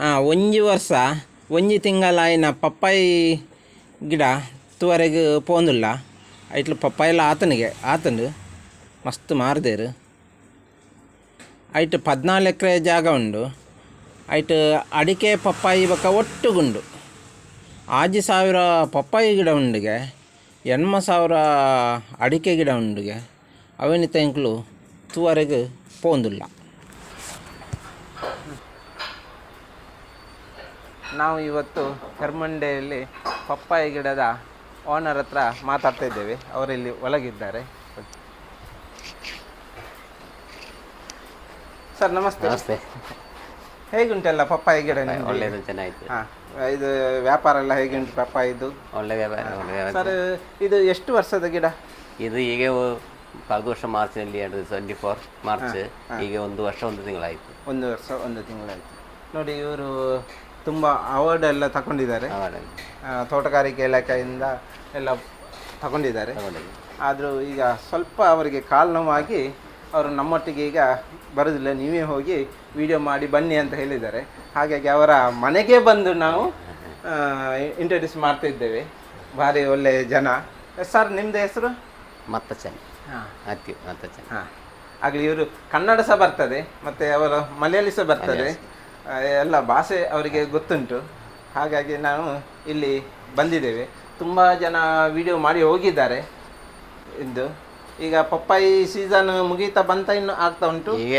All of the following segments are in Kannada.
ಹಾಂ, ಒಂಜಿ ವರ್ಷ, ಒಂಜಿ ತಿಂಗಳಾಯಿನ ಪಪ್ಪಾಯಿ ಗಿಡ ತುವರೆಗೆ ಪೋಂದುಲ್ಲ. ಐಟ್ಲು ಪಪ್ಪಾಯೆಲ್ಲ ಆತನಿಗೆ ಆತಂಡು ಮಸ್ತ್ ಮಾರದೇರು. ಐಟ್ ಪದ್ನಾಲ್ ಎಕರೆ ಜಾಗ ಉಂಡು. ಐಟ್ ಅಡಿಕೆ ಪಪ್ಪಾಯಿ ಬೊಕ್ಕ ಒಟ್ಟುಗುಂಡು. ಆಜಿ ಸಾವಿರ ಪಪ್ಪಾಯಿ ಗಿಡ ಉಂಡಿಗೆ, ಎಣ್ಮ ಸಾವಿರ ಅಡಿಕೆ ಗಿಡ ಉಂಡಿಗೆ ಅವನಿತ ಇಂಕ್ಲು ತುವರೆಗೆ ಪೋಂದುಲ್ಲ. ನಾವು ಇವತ್ತು ಕರ್ಮಂಡೆಯಲ್ಲಿ ಪಪ್ಪಾಯಿ ಗಿಡದ ಓನರ್ ಹತ್ರ ಮಾತಾಡ್ತಾ ಇದ್ದೇವೆ. ಅವರಿಲ್ಲಿ ಒಳಗಿದ್ದಾರೆ. ಸರ್ ನಮಸ್ತೆ. ನಮಸ್ತೆ. ಹೇಗುಂಟೆಲ್ಲ ಪಪ್ಪಾಯಿ ಗಿಡ ಒಳ್ಳೆಯದು ಚೆನ್ನಾಗಿತ್ತು. ಹಾಂ ಇದು ವ್ಯಾಪಾರ ಎಲ್ಲ ಹೇಗುಂಟು ಪಪ್ಪಾಯಿದು? ಒಳ್ಳೆ ವ್ಯಾಪಾರ ಒಳ್ಳೆ ವ್ಯಾಪಾರ. ಸರ್ ಇದು ಎಷ್ಟು ವರ್ಷದ ಗಿಡ? ಇದು ಈಗ ಕಳೆದ ವರ್ಷ ಮಾರ್ಚ್ನಲ್ಲಿ ಎರಡು ಟ್ವೆಂಟಿ ಫೋರ್ ಮಾರ್ಚ್ ಈಗ ಒಂದು ವರ್ಷ ಒಂದು ತಿಂಗಳಾಯಿತು. ಒಂದು ವರ್ಷ ಒಂದು ತಿಂಗಳಾಯಿತು. ನೋಡಿ ಇವರು ತುಂಬ ಅವಾರ್ಡ್ ಎಲ್ಲ ತಗೊಂಡಿದ್ದಾರೆ ತೋಟಗಾರಿಕೆ ಇಲಾಖೆಯಿಂದ ಎಲ್ಲ ತಗೊಂಡಿದ್ದಾರೆ. ತಗೊಂಡಿದ್ದು ಆದರೂ ಈಗ ಸ್ವಲ್ಪ ಅವರಿಗೆ ಕಾಲು ನೋವಾಗಿ ಅವರು ನಮ್ಮೊಟ್ಟಿಗೆ ಈಗ ಬರೋದಿಲ್ಲ. ನೀವೇ ಹೋಗಿ ವಿಡಿಯೋ ಮಾಡಿ ಬನ್ನಿ ಅಂತ ಹೇಳಿದ್ದಾರೆ. ಹಾಗಾಗಿ ಅವರ ಮನೆಗೆ ಬಂದು ನಾವು ಇಂಟ್ರೊಡ್ಯೂಸ್ ಮಾಡ್ತಿದ್ದೇವೆ. ಭಾರಿ ಒಳ್ಳೆಯ ಜನ. ಸರ್ ನಿಮ್ಮದು ಹೆಸರು? ಮತ್ತ ಚೆನ್ನ ಹಾಂ. ಆಗಲಿ ಇವರು ಕನ್ನಡ ಸಹ ಬರ್ತದೆ ಮತ್ತು ಅವರು ಮಲಯಾಳಿ ಸಹ ಬರ್ತದೆ. ಎಲ್ಲ ಭಾಷೆ ಅವರಿಗೆ ಗೊತ್ತುಂಟು. ಹಾಗಾಗಿ ನಾವು ಇಲ್ಲಿ ಬಂದಿದ್ದೇವೆ. ತುಂಬ ಜನ ವಿಡಿಯೋ ಮಾಡಿ ಹೋಗಿದ್ದಾರೆ. ಇಂದು ಈಗ ಪಪ್ಪಾಯಿ ಸೀಸನ್ ಮುಗೀತಾ ಬಂತ ಇನ್ನು ಆಗ್ತಾ ಉಂಟು? ಈಗ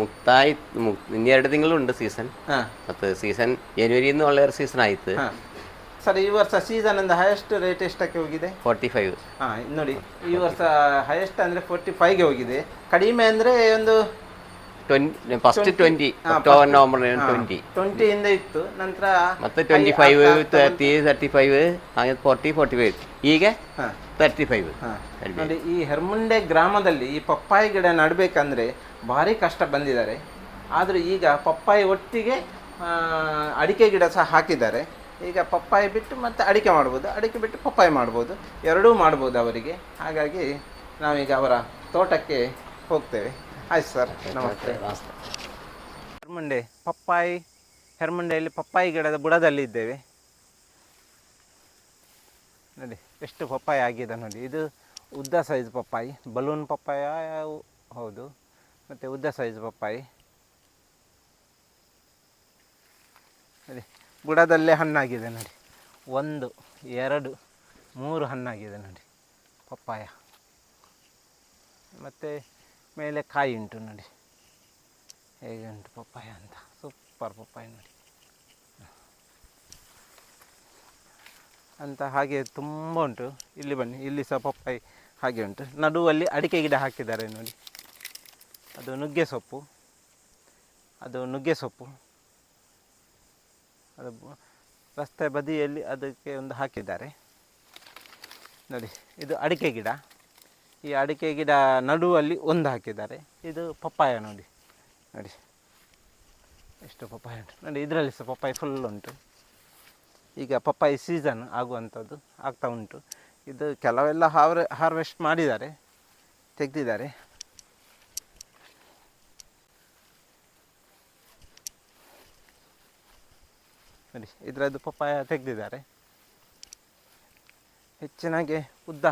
ಮುಕ್ತಾಯ್ ಮುಕ್ ಇನ್ನೆರಡು ತಿಂಗಳು ಉಂಟು ಸೀಸನ್ ಹಾಂ. ಮತ್ತು ಸೀಸನ್ ಜನವರಿಯಿಂದ ಒಳ್ಳೆಯ ಸೀಸನ್ ಆಯಿತು. ಸರ್ ಈ ವರ್ಷ ಸೀಸನ್ ಅಂದ ಹೈಯೆಸ್ಟ್ ರೇಟ್ ಎಷ್ಟಕ್ಕೆ ಹೋಗಿದೆ? ಫೋರ್ಟಿ ಫೈವ್ ಹಾಂ ನೋಡಿ. ಈ ವರ್ಷ ಹೈಯೆಸ್ಟ್ ಅಂದರೆ ಫೋರ್ಟಿ ಫೈವ್ಗೆ ಹೋಗಿದೆ. ಕಡಿಮೆ ಅಂದರೆ ಒಂದು first twenty October November twenty ಟ್ವೆಂಟಿಯಿಂದ ಇತ್ತು. ನಂತರ ಮತ್ತೆ twenty five thirty thirty five ಹಾಗೆ ಫೋರ್ಟಿ ಫೋರ್ಟಿ ಫೈವ್ ಈಗ ತರ್ಟಿ ಫೈವ್ ನೋಡಿ ಈ ಹೆರ್ಮುಂಡೆ ಗ್ರಾಮದಲ್ಲಿ ಈ ಪಪ್ಪಾಯಿ ಗಿಡ ನಡಬೇಕಂದ್ರೆ ಭಾರಿ ಕಷ್ಟ ಬಂದಿದ್ದಾರೆ. ಆದರೂ ಈಗ ಪಪ್ಪಾಯಿ ಒಟ್ಟಿಗೆ ಅಡಿಕೆ ಗಿಡ ಸಹ ಹಾಕಿದ್ದಾರೆ. ಈಗ ಪಪ್ಪಾಯಿ ಬಿಟ್ಟು ಮತ್ತೆ ಅಡಿಕೆ ಮಾಡ್ಬೋದು. ಅಡಿಕೆ ಬಿಟ್ಟು ಪಪ್ಪಾಯಿ ಮಾಡ್ಬೋದು. ಎರಡೂ ಮಾಡ್ಬೋದು ಅವರಿಗೆ. ಹಾಗಾಗಿ ನಾವೀಗ ಅವರ ತೋಟಕ್ಕೆ ಹೋಗ್ತೇವೆ. ಆಯ್ತು ಸರ್ ನಮಸ್ತೆ. ಹೆರ್ಮಂಡೆ ಪಪ್ಪಾಯಿ ಹೆರ್ಮಂಡೆಯಲ್ಲಿ ಪಪ್ಪಾಯಿ ಗಿಡದ ಬುಡದಲ್ಲಿ ಇದ್ದೇವೆ. ನೋಡಿ ಎಷ್ಟು ಪಪ್ಪಾಯಿ ಆಗಿದೆ ನೋಡಿ. ಇದು ಉದ್ದ ಸೈಜ್ ಪಪ್ಪಾಯಿ ಬಲೂನ್ ಪಪ್ಪಾಯ ಹೌದು. ಮತ್ತು ಉದ್ದ ಸೈಜ್ ಪಪ್ಪಾಯಿ. ನೋಡಿ ಬುಡದಲ್ಲೇ ಹಣ್ಣಾಗಿದೆ ನೋಡಿ. ಒಂದು ಎರಡು ಮೂರು ಹಣ್ಣಾಗಿದೆ ನೋಡಿ ಪಪ್ಪಾಯ. ಮತ್ತು ಮೇಲೆ ಕಾಯಿ ಉಂಟು ನೋಡಿ. ಹೇಗೆ ಉಂಟು ಪಪ್ಪಾಯ ಅಂತ. ಸೂಪರ್ ಪಪ್ಪಾಯ ನೋಡಿ. ಅಂತ ಹಾಗೆ ತುಂಬ ಉಂಟು. ಇಲ್ಲಿ ಬನ್ನಿ, ಇಲ್ಲಿ ಸಹ ಪಪ್ಪಾಯಿ ಹಾಗೆ ಉಂಟು. ನಡುವಲ್ಲಿ ಅಡಿಕೆ ಗಿಡ ಹಾಕಿದ್ದಾರೆ ನೋಡಿ. ಅದು ನುಗ್ಗೆ ಸೊಪ್ಪು. ಅದು ನುಗ್ಗೆ ಸೊಪ್ಪು. ಅದು ರಸ್ತೆ ಬದಿಯಲ್ಲಿ ಅದಕ್ಕೆ ಒಂದು ಹಾಕಿದ್ದಾರೆ. ನೋಡಿ, ಇದು ಅಡಿಕೆ ಗಿಡ. ಈ ಅಡಿಕೆ ಗಿಡ ನಡುವಲ್ಲಿ ಒಂದು ಹಾಕಿದ್ದಾರೆ. ಇದು ಪಪ್ಪಾಯ ನೋಡಿ. ನೋಡಿ. ಎಷ್ಟು ಪಪ್ಪಾಯ ಉಂಟು. ನೋಡಿ, ಇದರಲ್ಲಿ ಸಹ ಪಪ್ಪಾಯಿ ಫುಲ್ ಉಂಟು. ಈಗ ಪಪ್ಪಾಯಿ ಸೀಸನ್ ಆಗುವಂಥದ್ದು ಆಗ್ತಾ ಉಂಟು. ಇದು ಕೆಲವೆಲ್ಲ ಹಾರ್ ಹಾರ್ವೆಸ್ಟ್ ಮಾಡಿದ್ದಾರೆ. ತೆಗೆದಿದ್ದಾರೆ. ನೋಡಿ, ಇದರದ್ದು ಪಪ್ಪಾಯ ತೆಗೆದಿದ್ದಾರೆ. ಹೆಚ್ಚಿನಾಗೆ ಉದ್ದ.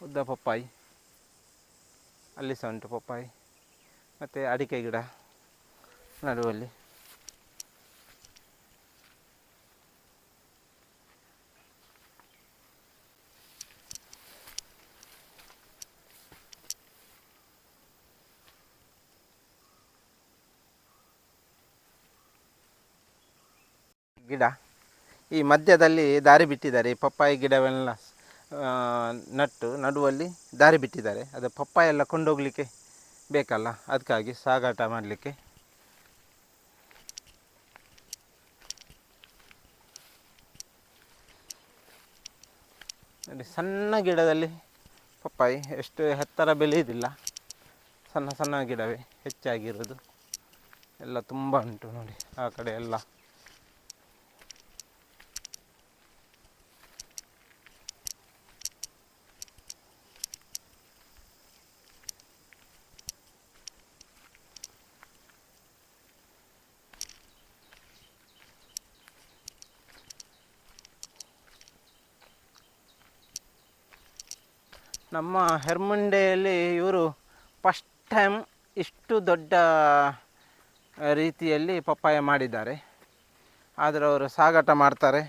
ಉದ್ದ ಪಪ್ಪಾಯಿ, ಅಲ್ಲಿ ಸಹ ಉಂಟು ಪಪ್ಪಾಯಿ, ಮತ್ತು ಅಡಿಕೆ ಗಿಡ ನಡುವಲ್ಲಿ. ಗಿಡ. ಈ ಮಧ್ಯದಲ್ಲಿ ದಾರಿ ಬಿಟ್ಟಿದ್ದಾರೆ ಈ ಪಪ್ಪಾಯಿ ಗಿಡವೆಲ್ಲ. ನಟ್ಟು ನಡುವಲ್ಲಿ ದಾರಿ ಬಿಟ್ಟಿದ್ದಾರೆ. ಅದು ಪಪ್ಪಾಯ ಎಲ್ಲ ಕೊಂಡೋಗಲಿಕ್ಕೆ ಬೇಕಲ್ಲ ಅದಕ್ಕಾಗಿ ಸಾಗಾಟ ಮಾಡಲಿಕ್ಕೆ. ನೋಡಿ ಸಣ್ಣ ಗಿಡದಲ್ಲಿ ಪಪ್ಪಾಯಿ ಎಷ್ಟು ಎತ್ತರ ಬೆಳೆಯುವುದಿಲ್ಲ ಸಣ್ಣ ಸಣ್ಣ ಗಿಡವೇ ಹೆಚ್ಚಾಗಿರೋದು. ಎಲ್ಲ ತುಂಬ ಉಂಟು ನೋಡಿ, ಆ ಕಡೆ ಎಲ್ಲ. ನಮ್ಮ ಹೆರ್ಮುಂಡೆಯಲ್ಲಿ ಇವರು ಫಸ್ಟ್ ಟೈಮ್ ಇಷ್ಟು ದೊಡ್ಡ ರೀತಿಯಲ್ಲಿ ಪಪ್ಪಾಯ ಮಾಡಿದ್ದಾರೆ. ಆದರೆ ಅವರು ಸಾಗಾಟ ಮಾಡ್ತಾರೆ.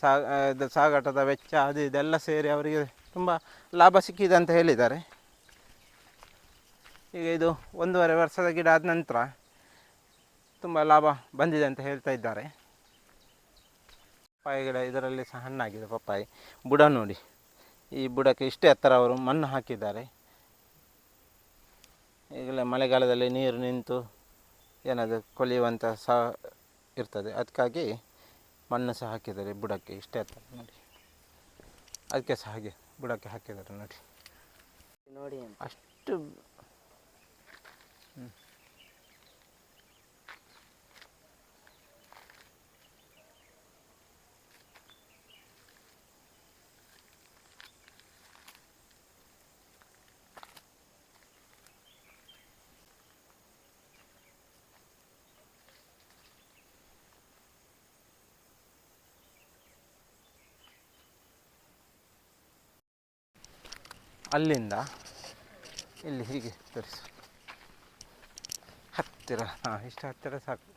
ಸಾ, ಇದು ಸಾಗಾಟದ ವೆಚ್ಚ, ಅದು ಇದೆಲ್ಲ ಸೇರಿ ಅವರಿಗೆ ತುಂಬ ಲಾಭ ಸಿಕ್ಕಿದೆ ಅಂತ ಹೇಳಿದ್ದಾರೆ. ಈಗ ಇದು ಒಂದೂವರೆ ವರ್ಷದ ಗಿಡ ಆದ ನಂತರ ತುಂಬ ಲಾಭ ಬಂದಿದೆ ಅಂತ ಹೇಳ್ತಾ ಇದ್ದಾರೆ. ಪಪ್ಪಾಯಿ ಗಿಡ ಇದರಲ್ಲಿ ಸಹ ಹಣ್ಣಾಗಿದೆ, ಪಪ್ಪಾಯಿ. ಬುಡ ನೋಡಿ. ಈ ಬುಡಕ್ಕೆ ಇಷ್ಟೇ ಎತ್ತರ ಅವರು ಮಣ್ಣು ಹಾಕಿದ್ದಾರೆ. ಈಗಲೇ ಮಳೆಗಾಲದಲ್ಲಿ ನೀರು ನಿಂತು ಏನದು ಕೊಲಿಯುವಂಥ ಸಹ ಇರ್ತದೆ. ಅದಕ್ಕಾಗಿ ಮಣ್ಣು ಸಹ ಹಾಕಿದ್ದಾರೆ ಬುಡಕ್ಕೆ ಇಷ್ಟೇ ಎತ್ತರ ನೋಡಿ. ಅದಕ್ಕೆ ಸಹ ಹಾಗೆ ಬುಡಕ್ಕೆ ಹಾಕಿದ್ದಾರೆ ನೋಡಿ. ನೋಡಿ ಅಷ್ಟು ಅಲ್ಲಿಂದ ಇಲ್ಲಿ ಹೀಗೆ ತೋರಿಸು. ಹತ್ತಿರ. ಹಾಂ, ಇಷ್ಟು ಹತ್ತಿರ ಸಾಕು.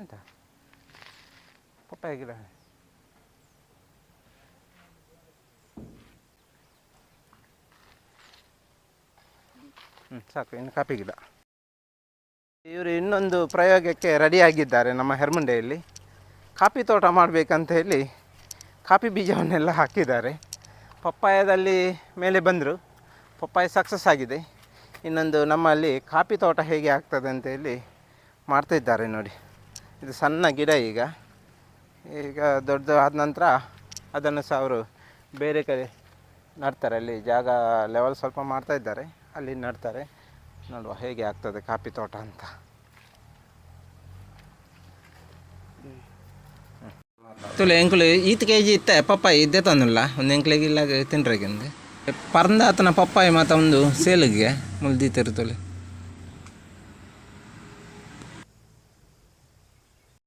ಎಂತ? ಪಪ್ಪಾಯ ಗಿಡ. ಹ್ಞೂ ಸಾಕು, ಇನ್ನು ಕಾಪಿ ಗಿಡ. ಇವರು ಇನ್ನೊಂದು ಪ್ರಯೋಗಕ್ಕೆ ರೆಡಿಯಾಗಿದ್ದಾರೆ ನಮ್ಮ ಹೆರ್ಮುಂಡೆಯಲ್ಲಿ. ಕಾಫಿ ತೋಟ ಮಾಡಬೇಕಂತ ಹೇಳಿ ಕಾಫಿ ಬೀಜವನ್ನೆಲ್ಲ ಹಾಕಿದ್ದಾರೆ. ಪಪ್ಪಾಯದಲ್ಲಿ ಮೇಲೆ ಬಂದರು. ಪಪ್ಪಾಯ ಸಕ್ಸಸ್ ಆಗಿದೆ. ಇನ್ನೊಂದು ನಮ್ಮಲ್ಲಿ ಕಾಫಿ ತೋಟ ಹೇಗೆ ಆಗ್ತದೆ ಅಂತ ಹೇಳಿ ಮಾಡ್ತಿದ್ದಾರೆ ನೋಡಿ. ಇದು ಸಣ್ಣ ಗಿಡ ಈಗ. ಈಗ ದೊಡ್ಡದು ಆದ ನಂತರ ಅದನ್ನು ಸಹ ಅವರು ಬೇರೆ ಕಡೆ ನಡ್ತಾರೆ. ಅಲ್ಲಿ ಜಾಗ ಲೆವೆಲ್ ಸ್ವಲ್ಪ ಮಾಡ್ತಾ ಇದ್ದಾರೆ. ಅಲ್ಲಿ ನಡ್ತಾರೆ. ನೋಡುವ ಹೇಗೆ ಆಗ್ತದೆ ಕಾಫಿ ತೋಟ ಅಂತ. ತುಲೆ ಎಂಕುಲು ಈತ್ ಕೆ ಜಿ ಇತ್ತ ಪಪ್ಪಾಯಿ ಇದ್ದೆ ತಂದಿಲ್ಲ. ಒಂದು ಎಂಕ್ಳಿಗೆ ಇಲ್ಲ ತಿನ್ರಿಗೆ ಪರಂದ ಆತನ ಪಪ್ಪಾಯಿ ಮಾತ ಒಂದು ಸೇಲಿಗೆ ಮುಲ್ದಿ ತುಲೆ